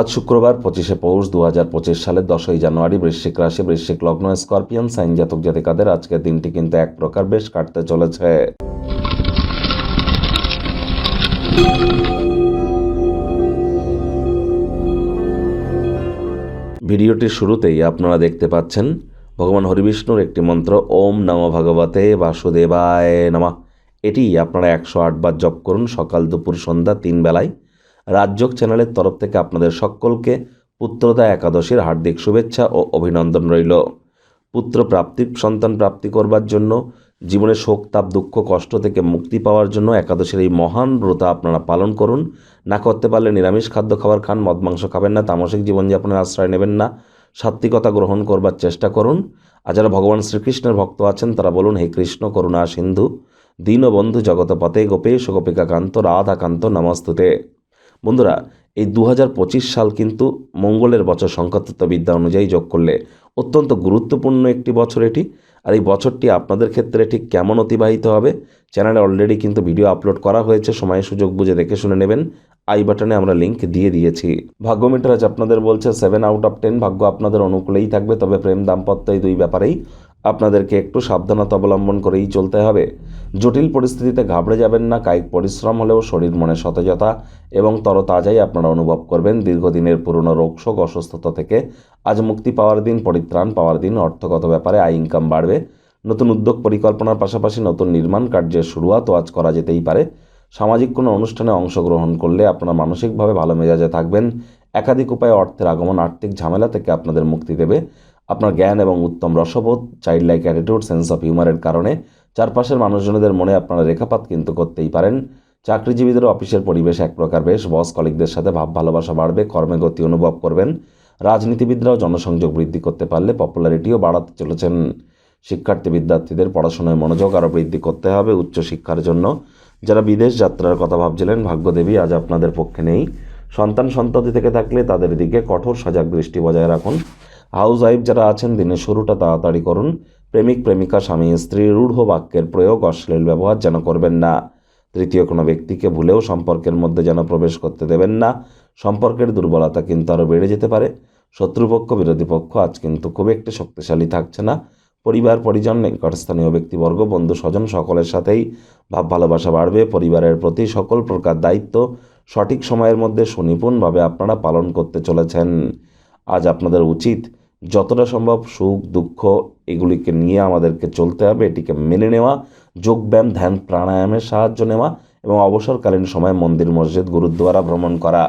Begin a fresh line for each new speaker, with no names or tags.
আজ শুক্রবার পঁচিশে পৌষ দু হাজার পঁচিশ সালের দশই জানুয়ারি বৃশ্চিক রাশি, বৃশ্চিক লগ্ন, স্করপিয়ান, সাইন জাতক জাতিকাদের আজকের দিনটি কিন্তু এক প্রকার বেশ কাটতে চলেছে। ভিডিওটির শুরুতেই আপনারা দেখতে পাচ্ছেন, ভগবান হরিবিষ্ণুর একটি মন্ত্র, ওম নম ভগবতে বাসুদেবায় নমা। এটি আপনারা একশো আটবার জপ করুন সকাল দুপুর সন্ধ্যা তিন বেলায়। রাজযোগ চ্যানেলের তরফ থেকে আপনাদের সকলকে পুত্রদা একাদশীর হার্দিক শুভেচ্ছা ও অভিনন্দন রইল। পুত্র প্রাপ্তি, সন্তান প্রাপ্তি করবার জন্য, জীবনে শোক, তাপ, দুঃখ, কষ্ট থেকে মুক্তি পাওয়ার জন্য একাদশীর এই মহান ব্রত আপনারা পালন করুন। না করতে পারলে নিরামিষ খাদ্য খাবার খান, মদ, মাংস খাবেন না, তামসিক জীবনযাপনের আশ্রয় নেবেন না। সাত্বিকতা গ্রহণ করবার চেষ্টা করুন। আর যারা ভগবান শ্রীকৃষ্ণের ভক্ত আছেন, তারা বলুন, হে কৃষ্ণ, করুণা সিন্ধু। দীনবন্ধু জগতপতে গোপেশ গোপিকাকান্ত রাধাকান্ত নমস্তুতে। বন্ধুরা, এই দু হাজার পঁচিশ সাল কিন্তু মঙ্গলের বছর সংখ্যাতত্ত্ব বিদ্যা অনুযায়ী যোগ করলে অত্যন্ত গুরুত্বপূর্ণ একটি বছর এটি। আর এই বছরটি আপনাদের ক্ষেত্রে ঠিক কেমন অতিবাহিত হবে, চ্যানেলে অলরেডি কিন্তু ভিডিও আপলোড করা হয়েছে সময় সুযোগ বুঝে দেখে শুনে নেবেন। আই বাটনে আমরা লিঙ্ক দিয়ে দিয়েছি। ভাগ্য মিটার আজ আপনাদের বলছে সেভেন আউট অফ টেন ভাগ্য আপনাদের অনুকূলেই থাকবে, তবে প্রেম দাম্পত্য এই দুই ব্যাপারেই। আপনাদেরকে একটু সাবধানতা অবলম্বন করেই চলতে হবে। জটিল পরিস্থিতিতে ঘাবড়ে যাবেন না, কায়িক পরিশ্রম হলেও শরীর মনে সতেজতা এবং তরতাজাই আপনারা অনুভব করবেন দীর্ঘদিনের পুরনো রোগশোক অসুস্থতা থেকে। আজ মুক্তি পাওয়ার দিন, পরিত্রাণ পাওয়ার দিন, অর্থগত ব্যাপারে আয় ইনকাম বাড়বে। নতুন উদ্যোগ পরিকল্পনার পাশাপাশি নতুন নির্মাণ কার্যের শুরুয়াতও আজ করা যেতেই পারে। সামাজিক কোনো অনুষ্ঠানে অংশগ্রহণ করলে আপনারা মানসিকভাবে ভালো মেজাজে থাকবেন। একাধিক উপায়ে অর্থের আগমন, আর্থিক ঝামেলা থেকে আপনাদের মুক্তি দেবে। আপনার জ্ঞান এবং উত্তম রসবোধ child like attitude sense of হিউমারের কারণে চারপাশের মানুষজনদের মনে আপনারা রেখাপাত কিন্তু করতেই পারেন। চাকরিজীবীদের অফিসের পরিবেশ এক প্রকার বেশ বস কলিকদের সাথে ভাব ভালোবাসা বাড়বে, কর্মে গতি অনুভব করবেন। রাজনীতিবিদরাও জনসংযোগ বৃদ্ধি করতে পারলে পপুলারিটিও বাড়াতে চলেছেন। শিক্ষার্থী বিদ্যার্থীদের পড়াশোনায় মনোযোগ আরও বৃদ্ধি করতে হবে উচ্চশিক্ষার জন্য। যারা বিদেশ যাত্রার কথা ভাবছিলেন, ভাগ্যদেবী আজ আপনাদের পক্ষে নেই। সন্তান সন্ততি থেকে থাকলে তাদের দিকে কঠোর সজাগ দৃষ্টি বজায় রাখুন। হাউস ওয়াইফ যারা আছেন, দিনের শুরুটা তাড়াতাড়ি করুন। প্রেমিক, প্রেমিকা, স্বামী, স্ত্রী, রূঢ় বাক্যের প্রয়োগ অশ্লীল ব্যবহার যেন করবেন না। তৃতীয় কোনো ব্যক্তিকে ভুলেও সম্পর্কের মধ্যে যেন প্রবেশ করতে দেবেন না। সম্পর্কের দুর্বলতা কিন্তু আরও বেড়ে যেতে পারে। শত্রুপক্ষ বিরোধী পক্ষ আজ কিন্তু খুব একটি শক্তিশালী থাকছে না। পরিবার, পরিজন, নিকটস্থানীয় ব্যক্তিবর্গ, বন্ধু, স্বজন সকলের সাথেই ভাব ভালোবাসা বাড়বে। পরিবারের প্রতি সকল প্রকার দায়িত্ব সঠিক সময়ের মধ্যে সুনিপুণভাবে আপনারা পালন করতে চলেছেন। আজ আপনাদের উচিত যতটা সম্ভব সুখ, দুঃখ এগুলিকে নিয়ে আমাদেরকে চলতে হবে। এটিকে মেনে নেওয়া, যোগব্যায়াম, ধ্যান, প্রাণায়ামের সাহায্য নেওয়া এবং অবসরকালীন সময় মন্দির, মসজিদ, গুরুদ্বারা ভ্রমণ করা।